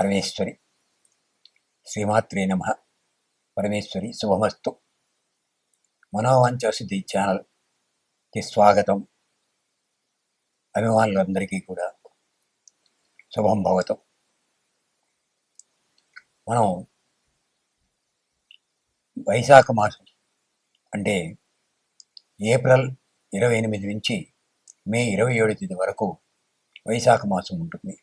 పరమేశ్వరి. శ్రీమాత్రే నమ. పరమేశ్వరి శుభమస్తు. మనోవంచసిద్ధి ఛానల్కి స్వాగతం. అభిమానులందరికీ కూడా శుభం భవతం. మనం వైశాఖ మాసం అంటే ఏప్రిల్ ఇరవై ఎనిమిది నుంచి మే ఇరవై ఏడు తేదీ వరకు వైశాఖ మాసం ఉంటుంది.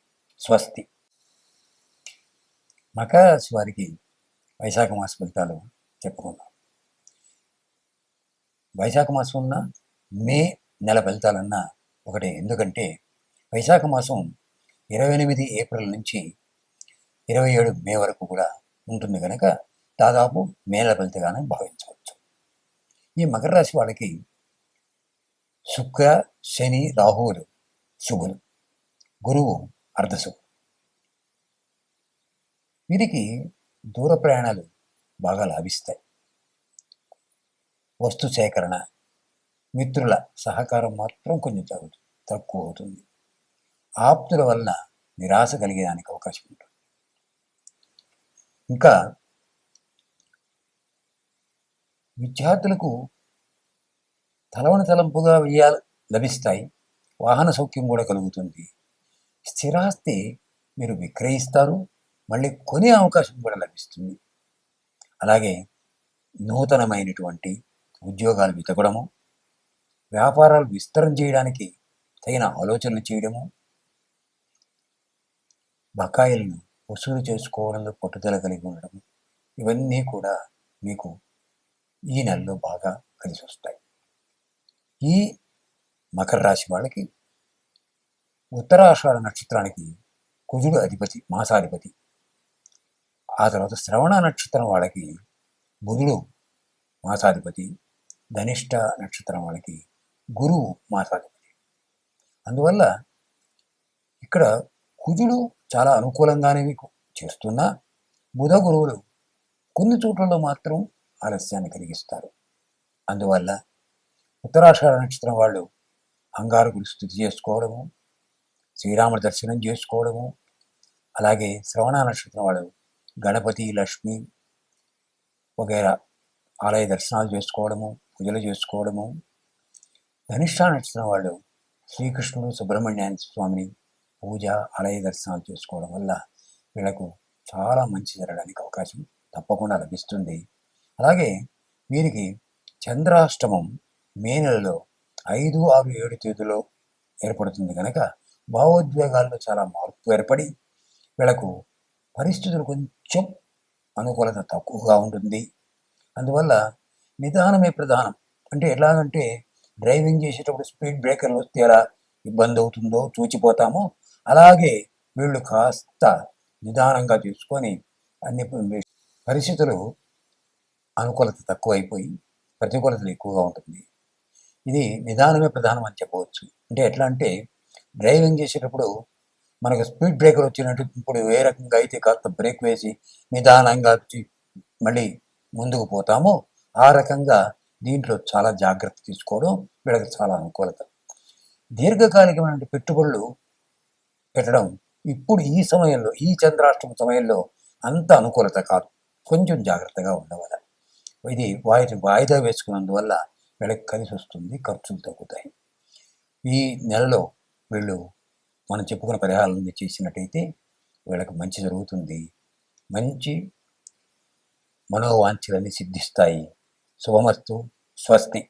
స్వస్తి. మకర రాశి వారికి వైశాఖ మాస ఫలితాలు చెప్పుకుందాం. వైశాఖ మాసం ఉన్న మే నెల ఫలితాలన్నా ఒకటే. ఎందుకంటే వైశాఖ మాసం ఇరవై ఎనిమిది ఏప్రిల్ నుంచి ఇరవై ఏడు మే వరకు కూడా ఉంటుంది కనుక దాదాపు మే నెల ఫలితగానే భావించవచ్చు. ఈ మకర రాశి వాళ్ళకి శుక్ర శని రాహువులు శుభులు. గురువు అర్ధసు వీరికి దూర ప్రయాణాలు బాగా లాభిస్తాయి. వస్తు సేకరణ మిత్రుల సహకారం మాత్రం కొంచెం తగ్గుతుంది తక్కువ అవుతుంది. ఆప్తుల వలన నిరాశ కలిగేదానికి అవకాశం ఉంటుంది. ఇంకా విద్యార్థులకు తలవని తలంపుగా వ్యయాలు లభిస్తాయి. వాహన సౌఖ్యం కూడా కలుగుతుంది. స్థిరాస్తి మీరు విక్రయిస్తారు మళ్ళీ కొనే అవకాశం కూడా లభిస్తుంది. అలాగే నూతనమైనటువంటి ఉద్యోగాలు వెతకడము వ్యాపారాలు విస్తరణ చేయడానికి తగిన ఆలోచనలు చేయడము బకాయిలను వసూలు చేసుకోవడంలో పట్టుదల కలిగి ఉండడం ఇవన్నీ కూడా మీకు ఈ నెలలో బాగా కలిసి వస్తాయి ఈ మకర రాశి వాళ్ళకి ఉత్తరాషాఢ నక్షత్రానికి కుజుడు అధిపతి మాసాధిపతి. ఆ తర్వాత శ్రవణ నక్షత్రం వాళ్ళకి బుధుడు మాసాధిపతి ధనిష్ట నక్షత్రం వాళ్ళకి గురువు మాసాధిపతి. అందువల్ల ఇక్కడ కుజుడు చాలా అనుకూలంగానే మీకు చేస్తున్నా బుధ గురువులు కొన్ని చోట్లలో మాత్రం ఆలస్యాన్ని కలిగిస్తారు. అందువల్ల ఉత్తరాషాఢ నక్షత్రం వాళ్ళు అంగారకులు స్థుతి చేసుకోవడము శ్రీరామ దర్శనం చేసుకోవడము అలాగే శ్రవణ నక్షత్రం వాడు గణపతి లక్ష్మి వగైరా ఆలయ దర్శనాలు చేసుకోవడము పూజలు చేసుకోవడము. ధనిష్ట నక్షత్రం వాళ్ళు శ్రీకృష్ణుడు సుబ్రహ్మణ్య స్వామిని పూజ ఆలయ దర్శనాలు చేసుకోవడం వల్ల వీళ్ళకు చాలా మంచి జరగడానికి అవకాశం తప్పకుండా లభిస్తుంది. అలాగే వీరికి చంద్రాష్టమం మే నెలలో ఐదు ఆరు ఏడు తేదీలో ఏర్పడుతుంది కనుక భావోద్వేగాల్లో చాలా మార్పు ఏర్పడి వీళ్ళకు పరిస్థితులు కొంచెం అనుకూలత తక్కువగా ఉంటుంది. అందువల్ల నిదానమే ప్రధానం. అంటే ఎలాగంటే డ్రైవింగ్ చేసేటప్పుడు స్పీడ్ బ్రేకర్లు వస్తే ఎలా ఇబ్బంది అవుతుందో చూచిపోతామో అలాగే వీళ్ళు కాస్త నిదానంగా చూసుకొని అన్ని పరిస్థితులు అనుకూలత తక్కువైపోయి ప్రతికూలతలు ఎక్కువగా ఉంటుంది. ఇది నిదానమే ప్రధానం అని చెప్పవచ్చు. అంటే ఎట్లా అంటే డ్రైవింగ్ చేసేటప్పుడు మనకు స్పీడ్ బ్రేకర్ వచ్చినట్టు ఇప్పుడు ఏ రకంగా అయితే కాస్త బ్రేక్ వేసి నిదానంగా మళ్ళీ ముందుకు పోతామో ఆ రకంగా దీంట్లో చాలా జాగ్రత్త తీసుకోవడం వీళ్ళకి చాలా అనుకూలత. దీర్ఘకాలికమైన పెట్టుబడులు పెట్టడం ఇప్పుడు ఈ సమయంలో ఈ చంద్రాష్టమ సమయంలో అంత అనుకూలత కాదు. కొంచెం జాగ్రత్తగా ఉండవల. ఇది వాయిని వాయిదా వేసుకున్నందువల్ల వీళ్ళకి కలిసి వస్తుంది ఖర్చులు తగ్గుతాయి. ఈ నెలలో వీళ్ళు మనం చెప్పుకున్న పరిహారాలను చేసినట్టయితే వీళ్ళకి మంచి జరుగుతుంది. మంచి మనోవాంఛలన్నీ సిద్ధిస్తాయి. శుభమస్తు. స్వస్తి.